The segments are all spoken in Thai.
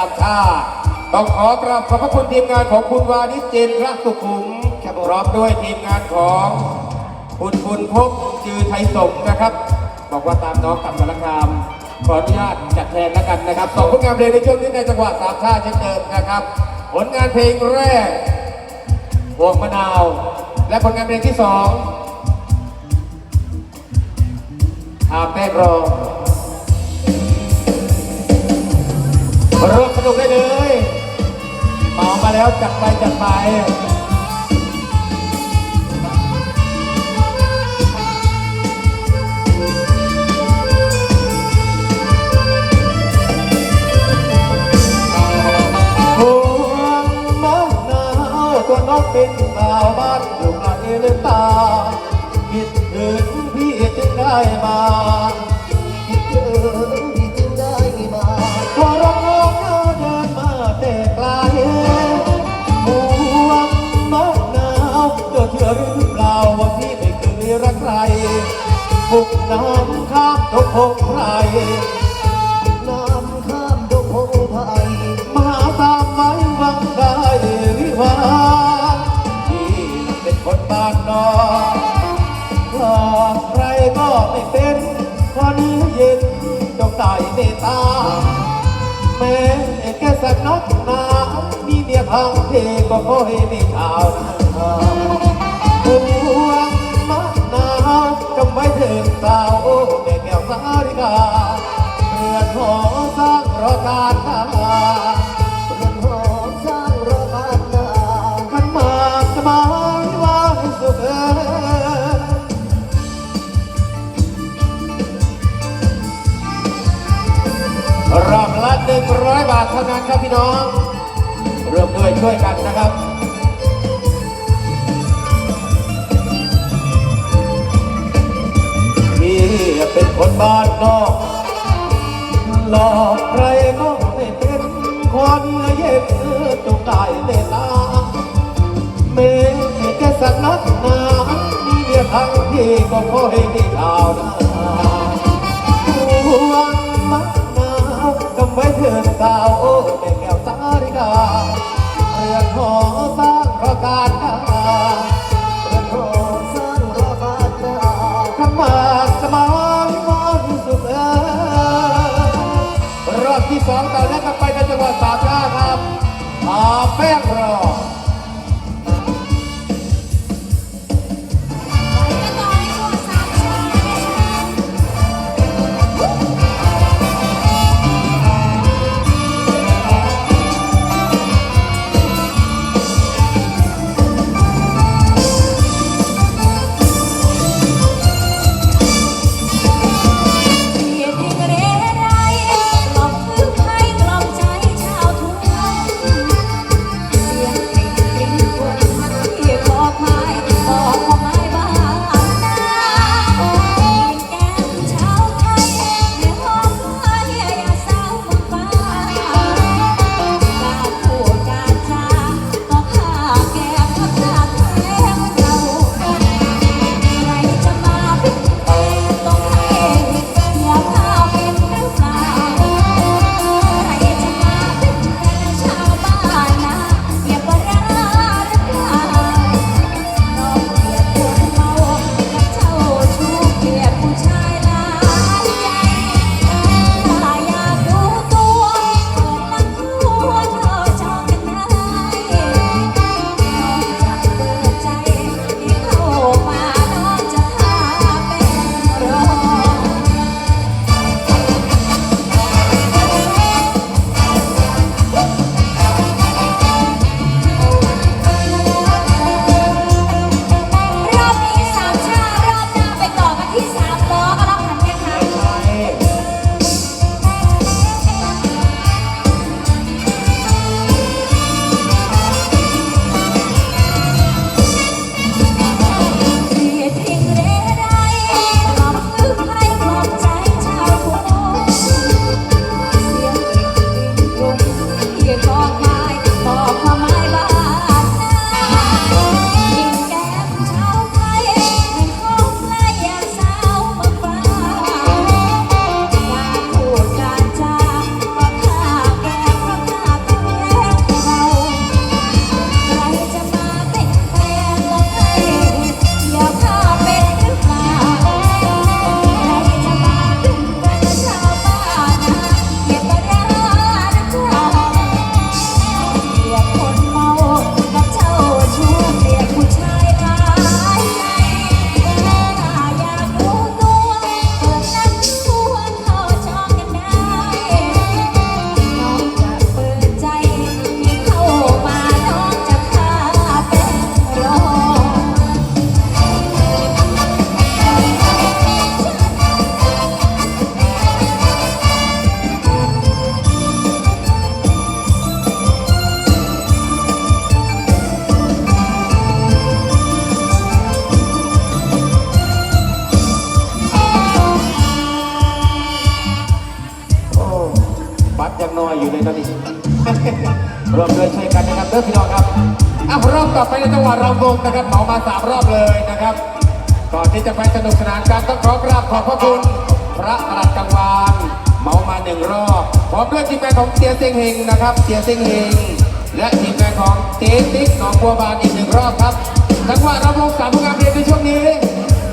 ตามชาติต้องขอกราบขอบพระคุณทีมงานของคุณวานิชเจนรักสุขุมพร้อมด้วยทีมงานของคุณคุณพบจือไทยสงฆ์นะครับ บอกว่าตามน้องกลับสารคามขออนุญาตจัดแทนแล้วกันนะครับสองผลงานเพลงในช่วงนี้ในจังหวะสามชาติเช่นเดิมนะครับ ผลงานเพลงแรกพวงมะนาว และผลงานเพลงที่สองอาแป้งรอ ร่วมสนุกได้เลยเมามาแล้วจัดไปจัดไปพวงมะนาวตัวน้องเป็นสาวบ้านอยู่ไกลเลยตา บุกน้ำข้ามตกคงใครน้ำข้ามดงพงไผ่มาตามไม้วังได้วิวาที่เป็นคนบ้านนอกหลอกใครก็ไม่เป็นพอนี้เย็นจงได้เมตตาแม้แค่สักนักหนามีเมียพังเพก็ขอให้มีข่าวนะ สาวโอ้แม่แก้วสาริกาเรือนหอสร้างรอการทาเรือนหอสร้างรอบานนาขันมาสบายว่าสุขเอรอบละหนึ่งร้อยบาทเท่านั้นครับพี่น้องร่วมด้วยช่วยกันนะครับ คนบ้านนอก หลอกใครก็ไม่เป็นคนเย็นจงได้เมตาเมแค่สักนัดหนามีเมียทั้งพี่ก็ขอให้มีข่าวนะหวงมะนาวจำไว้เถิดสาวโอ้แม่แก้วสาริกาเรือนหอสา นุกสนานกันต้องขอกราบขอบพระคุณ พระประหลัดกังวานเมามาหนึ่งรอบพร้อมด้วยทีมแม่ของเตียเซิงเฮงนะครับเตียเซิงเฮงและทีมแม่ของเจ๊ติ๊กหนองบัวบานอีกหนึ่งรอบครับจังหวะรับวงสามผลงานเพลงในช่วงนี้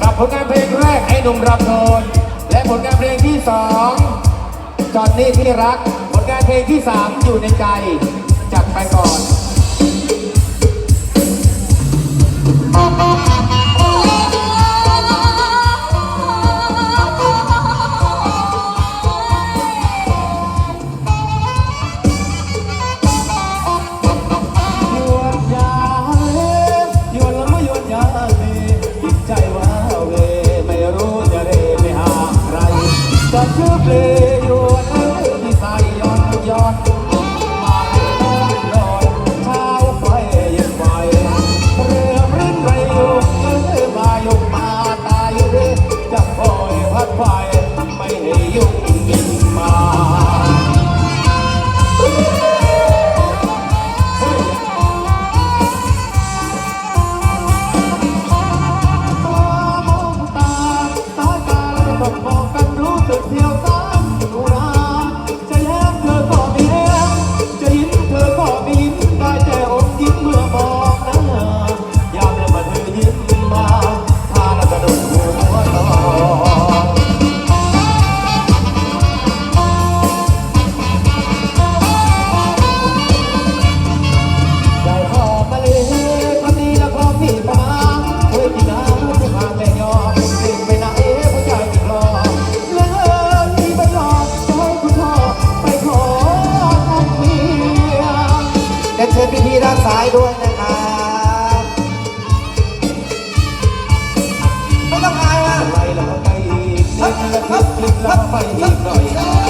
กับผลงานเพลงแรกไอ้หนุ่มรับโทนและผลงานเพลงที่สองจอนนี่ที่รัก ผลงานเพลงที่สามอยู่ในใจจัดไปก่อน hot fire. ไปอีกหน่อย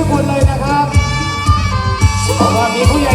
ทุกคนเลยนะครับสว่ามีผู้ใหญ่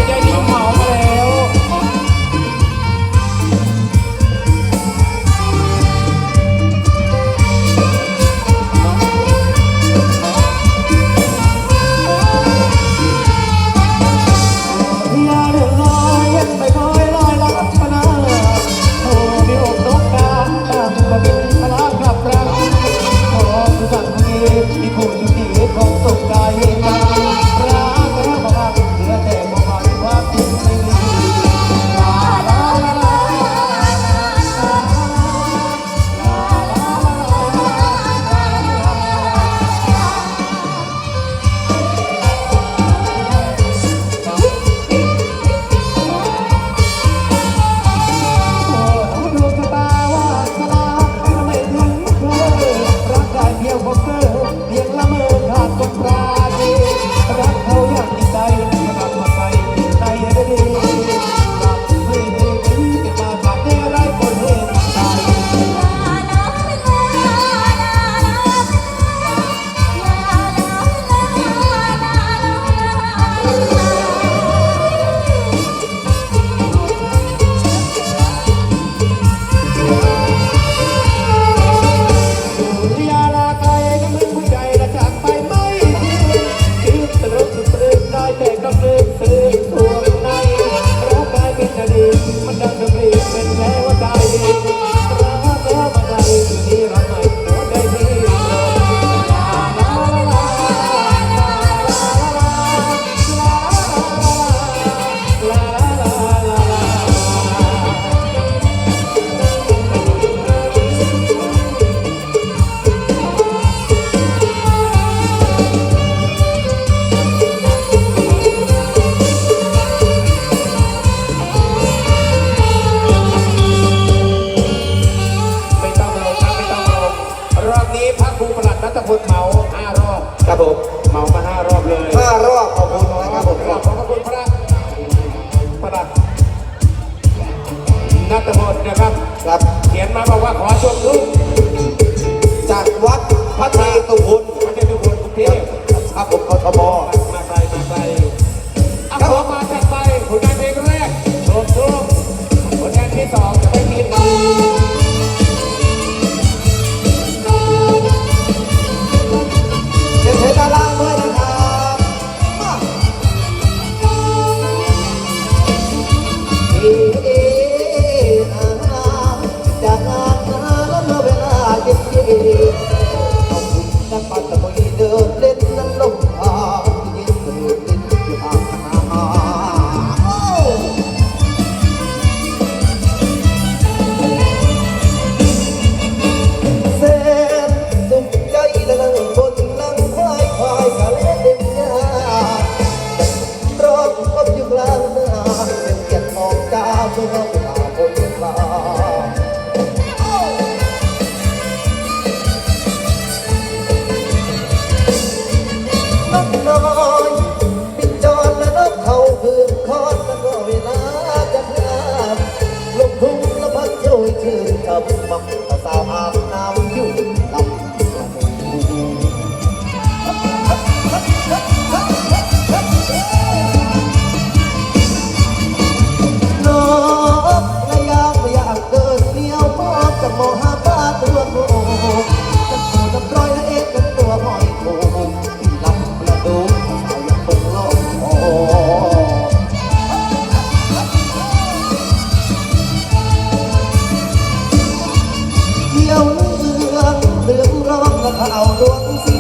you. 啊不忙。 เอาดวงสี